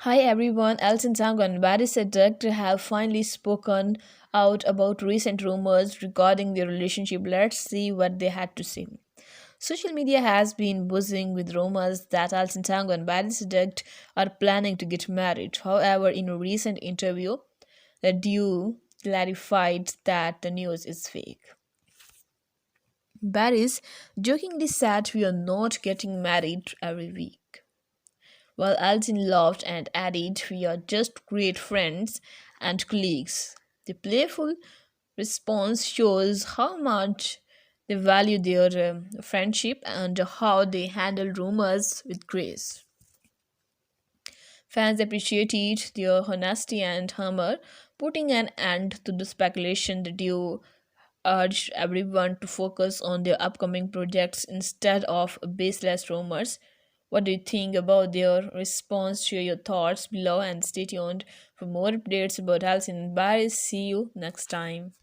Hi everyone, Elton Sang and Barry Sedgwick have finally spoken out about recent rumors regarding their relationship. Let's see what they had to say. Social media has been buzzing with rumors that Elton Tango and Barry Sedgwick are planning to get married. However, in a recent interview, the duo clarified that the news is fake. Barry's jokingly said, We are not getting married every week while Alton laughed and added, We are just great friends and colleagues. The playful response shows how much they value their um, friendship and how they handle rumors with grace. Fans appreciated their honesty and humor, putting an end to the speculation. The duo urged everyone to focus on their upcoming projects instead of baseless rumors. What do you think about their response? Share your thoughts below and stay tuned for more updates about Alison in Paris. See you next time.